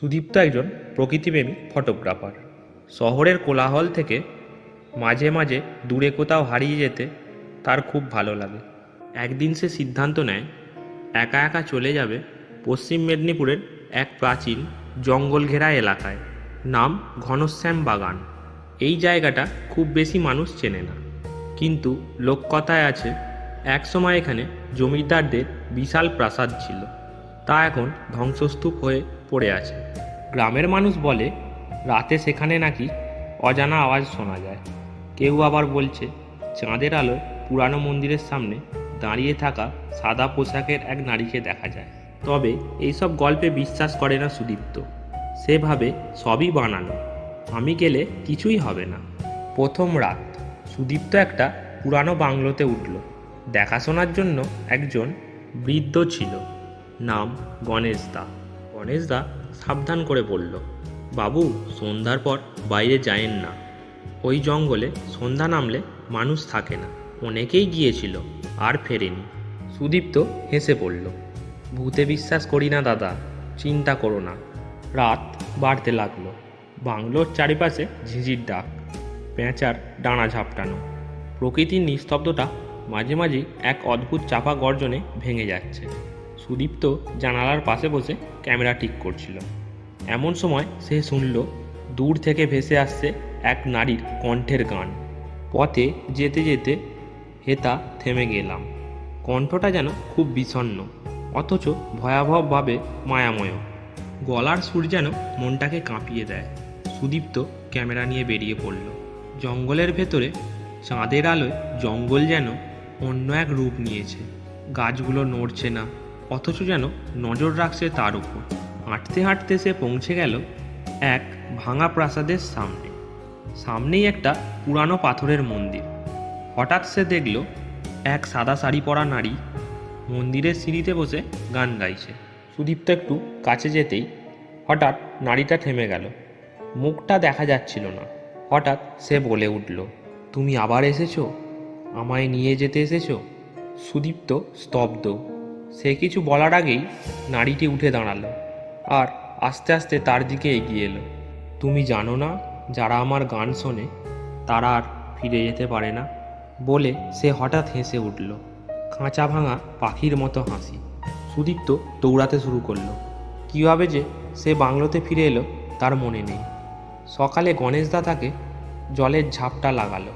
সুদীপ্ত একজন প্রকৃতিপ্রেমী ফটোগ্রাফার। শহরের কোলাহল থেকে মাঝে মাঝে দূরে কোথাও হারিয়ে যেতে তার খুব ভালো লাগে। একদিন সে সিদ্ধান্ত নেয়, একা একা চলে যাবে পশ্চিম মেদিনীপুরের এক প্রাচীন জঙ্গল ঘেরা এলাকায়। নাম ঘনশ্যাম বাগান। এই জায়গাটা খুব বেশি মানুষ চেনে না। কিন্তু লোককথায় আছে, একসময় এখানে জমিদারদের বিশাল প্রাসাদ ছিল। তা এখন ধ্বংসস্তূপ হয়ে পড়ে আছে। গ্রামের মানুষ বলে, রাতে সেখানে নাকি অজানা আওয়াজ শোনা যায়। কেউ আবার বলছে, চাঁদের আলোয় পুরানো মন্দিরের সামনে দাঁড়িয়ে থাকা সাদা পোশাকের এক নারীকে দেখা যায়। তবে এইসব গল্পে বিশ্বাস করে না সুদীপ্ত। সেভাবে সবই বানানো। আমি গেলে কিছুই হবে না। প্রথম রাত, সুদীপ্ত একটা পুরানো বাংলোতে উঠল। দেখাশোনার জন্য একজন বৃদ্ধ ছিল। নাম গণেশ দা। গণেশ দা সাবধান করে বলল, বাবু, সন্ধ্যার পর বাইরে যায়েন না। ওই জঙ্গলে সন্ধ্যা নামলে মানুষ থাকে না। অনেকেই গিয়েছিল, আর ফেরেনি। সুদীপ্ত হেসে পড়ল ভূতে বিশ্বাস করি না দাদা, চিন্তা করো না। রাত বাড়তে লাগল। বাংলোর চারিপাশে ঝিঝির ডাক, পেঁচার ডানা ঝাপটানো। প্রকৃতির নিস্তব্ধতা মাঝে মাঝে এক অদ্ভুত চাপা গর্জনে ভেঙে যাচ্ছে। সুদীপ্ত জানালার পাশে বসে ক্যামেরা ঠিক করছিল। এমন সময় সে শুনল, দূর থেকে ভেসে আসছে এক নারীর কণ্ঠের গান। পথে যেতে যেতে হেতা থেমে গেলাম। কণ্ঠটা যেন খুব বিষণ্ণ, অথচ ভয়াবহভাবে মায়াময়। গলার সুর যেন মনটাকে কাঁপিয়ে দেয়। সুদীপ্ত ক্যামেরা নিয়ে বেরিয়ে পড়ল। জঙ্গলের ভেতরে চাঁদের আলোয় জঙ্গল যেন অন্য এক রূপ নিয়েছে। গাছগুলো নড়ছে না অথচ যেন নজর রাখছে তার উপর। হাঁটতে হাঁটতে সে পৌঁছে গেল এক ভাঙা প্রাসাদের সামনে। সামনেই একটা পুরানো পাথরের মন্দির। হঠাৎ সে দেখল এক সাদা শাড়ি পরা নারী মন্দিরের সিঁড়িতে বসে গান গাইছে। সুদীপ্ত একটু কাছে যেতেই হঠাৎ নারীটা থেমে গেল। মুখটা দেখা যাচ্ছিল না। হঠাৎ সে বলে উঠল, তুমি আবার এসেছ? আমায় নিয়ে যেতে এসেছ? সুদীপ্ত স্তব্ধ সে কিছু বলার আগেই নারীটি উঠে দাঁড়াল আর আস্তে আস্তে তার দিকে এগিয়ে এলো। তুমি জানো না, যারা আমার গান শোনে, তারা আর ফিরে যেতে পারে না, বলে সে হঠাৎ হেসে উঠল। খাঁচা ভাঙা পাখির মতো হাসি। সুদীপ্ত দৌড়াতে শুরু করল। কীভাবে যে সে বাংলোতে ফিরে এলো, তার মনে নেই। সকালে গণেশদা তাকে জলের ঝাপটা লাগালো।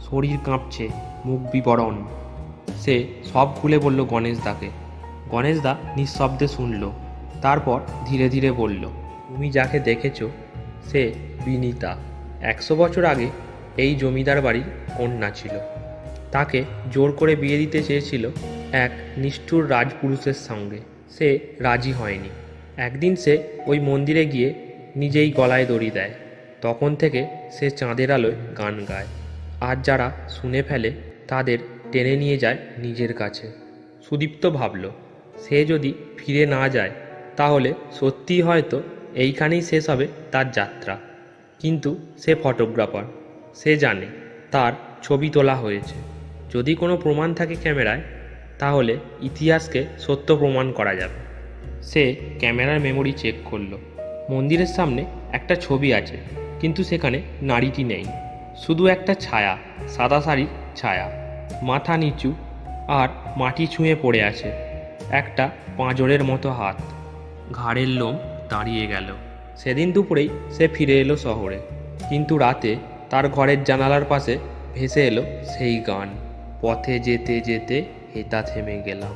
শরীর কাঁপছে, মুখ বিবরণ। সে সব খুলে বলল গণেশদাকে। গণেশদা নিঃশব্দে শুনল, তারপর ধীরে ধীরে বলল, তুমি যাকে দেখেছ, সে বিনীতা। একশো বছর আগে এই জমিদার বাড়ির কন্যা ছিল। তাকে জোর করে বিয়ে দিতে চেয়েছিল এক নিষ্ঠুর রাজপুরুষের সঙ্গে। সে রাজি হয়নি। একদিন সে ওই মন্দিরে গিয়ে নিজেই গলায় দড়ি দেয়। তখন থেকে সে চাঁদের আলোয় গান গায়। আর যারা শুনে ফেলে, তাদের টেনে নিয়ে যায় নিজের কাছে। সুদীপ্ত ভাবল সে যদি ফিরে না যায়, তাহলে সত্যিই হয়তো এইখানেই শেষ হবে তার যাত্রা। কিন্তু সে ফটোগ্রাফার, সে জানে তার ছবি তোলা হয়েছে। যদি কোনো প্রমাণ থাকে ক্যামেরায়, তাহলে ইতিহাসকে সত্য প্রমাণ করা যাবে। সে ক্যামেরার মেমোরি চেক করল। মন্দিরের সামনে একটা ছবি আছে, কিন্তু সেখানে নারীটি নেই। শুধু একটা ছায়া, সাদা শাড়ির ছায়া। মাথা নিচু আর মাটি ছুঁয়ে পড়ে আছে। একটা পাঁজরের মতো হাত। ঘাড়ের লোম দাঁড়িয়ে গেল। সেদিন দুপুরেই সে ফিরে এলো শহরে। কিন্তু রাতে তার ঘরের জানালার পাশে ভেসে এলো সেই গান। পথে যেতে যেতে হেতা থেমে গেলাম।